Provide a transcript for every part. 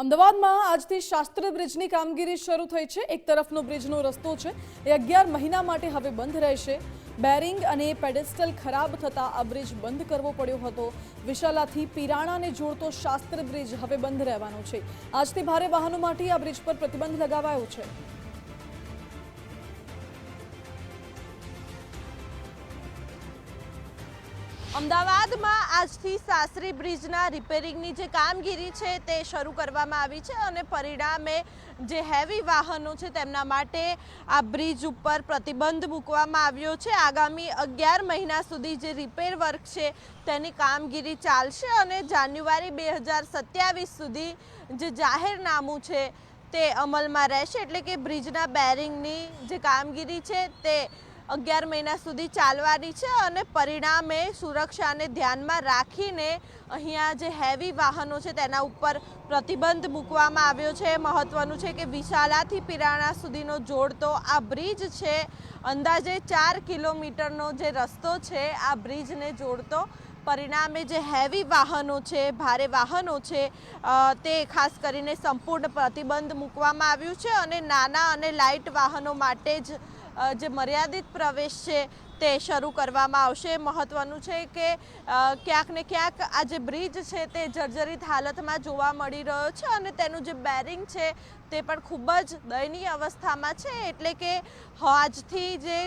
અમદાવાદમાં આજથી શાસ્ત્રી બ્રિજની કામગીરી શરૂ થઈ છે. એક તરફનો બ્રિજનો રસ્તો છે. એ અગિયાર મહિના માટે હવે બંધ રહેશે. બેરિંગ અને પેડેસ્ટલ ખરાબ થતાં આ બ્રિજ બંધ કરવો પડ્યો હતો. વિશાલાથી પિરાણાને જોડતો શાસ્ત્ર બ્રિજ હવે બંધ રહેવાનો છે. આજથી ભારે વાહનો માટે આ બ્રિજ પર પ્રતિબંધ લગાવાયો છે. અમદાવાદમાં આજથી સાસરી બ્રિજના રિપેરિંગની જે કામગીરી છે તે શરૂ કરવામાં આવી છે અને પરિણામે જે હેવી વાહનો છે તેમના માટે આ બ્રિજ ઉપર પ્રતિબંધ મૂકવામાં આવ્યો છે. આગામી અગિયાર મહિના સુધી જે રિપેર વર્ક છે તેની કામગીરી ચાલશે અને જાન્યુઆરી બે હજાર સત્યાવીસ સુધી જે જાહેરનામું છે તે અમલમાં રહેશે. એટલે કે બ્રિજના બેરિંગની જે કામગીરી છે તે અગિયાર મહિના સુધી ચાલવાની છે અને પરિણામે સુરક્ષાને ધ્યાનમાં રાખીને અહીંયા જે હેવી વાહનો છે તેના ઉપર પ્રતિબંધ મૂકવામાં આવ્યો છે. મહત્વનું છે કે વિશાલાથી પિરાણા સુધીનો જોડતો આ બ્રિજ છે. અંદાજે ચાર કિલોમીટરનો જે રસ્તો છે આ બ્રિજને જોડતો. પરિણામે જે હેવી વાહનો છે, ભારે વાહનો છે તે ખાસ કરીને સંપૂર્ણ પ્રતિબંધ મૂકવામાં આવ્યું છે અને નાના અને લાઇટ વાહનો માટે જ જે મર્યાદિત પ્રવેશ છે તે શરૂ કરવામાં આવશે. મહત્વનું છે કે ક્યાંક ને ક્યાંક આ જે બ્રિજ છે તે જર્જરિત હાલતમાં જોવા મળી રહ્યો છે અને તેનું જે બેરિંગ છે તે પણ ખૂબ જ દયનીય અવસ્થામાં છે. એટલે કે આજથી જે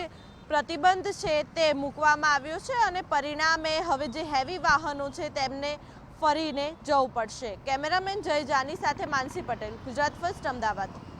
પ્રતિબંધ છે તે મૂકવામાં આવ્યો છે અને પરિણામે હવે જે હેવી વાહનો છે તેમને ફરીને જવું પડશે. કેમેરામેન જય જાની સાથે માનસી પટેલ, ગુજરાત ફર્સ્ટ અમદાવાદ.